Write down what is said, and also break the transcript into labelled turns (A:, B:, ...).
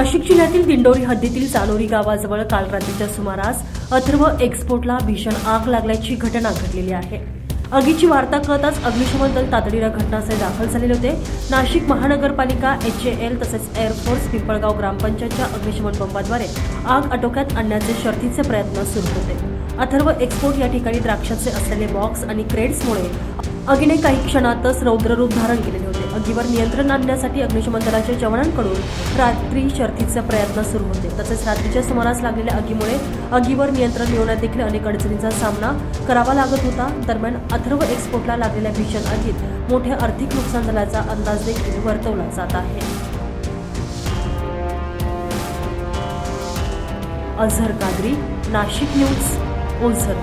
A: नाशिक जिल्ह्यातील दिंडोरी हद्दीतील चालोरी गावाजवळ काल रात्रीच्या सुमारास अथर्व एक्सपोर्टला भीषण आग लागल्याची घटना घडलेली आहे. आगीची वार्ता कळताच अग्निशमन दल तातडीनं घटनास्थळी दाखल झालेले होते. नाशिक महानगरपालिका एच ए एल तसेच एअरफोर्स पिंपळगाव ग्रामपंचायतच्या अग्निशमन पंपाद्वारे आग आटोक्यात आणण्याचे शर्थीचे प्रयत्न सुरू होते. अथर्व एक्सपोर्ट या ठिकाणी द्राक्षाचे असलेले बॉक्स आणि क्रेड्समुळे आगीने काही क्षणातच रौद्ररूप धारण केलेले होते. आगीवर नियंत्रण आणण्यासाठी अग्निशमन दलाच्या जवानांकडून रात्री शर्थीचे प्रयत्न सुरू होते. तसेच रात्रीच्या सुमारास लागलेल्या आगीमुळे आगीवर नियंत्रण मिळवण्यात देखील अनेक अडचणींचा सामना करावा लागत होता. दरम्यान अथर्व एक्सपोर्टला लागलेल्या भीषण आगीत मोठे आर्थिक नुकसान झाल्याचा अंदाज देखील वर्तवला जात आहे. अझहर कादरी नाशिक न्यूज ओझर.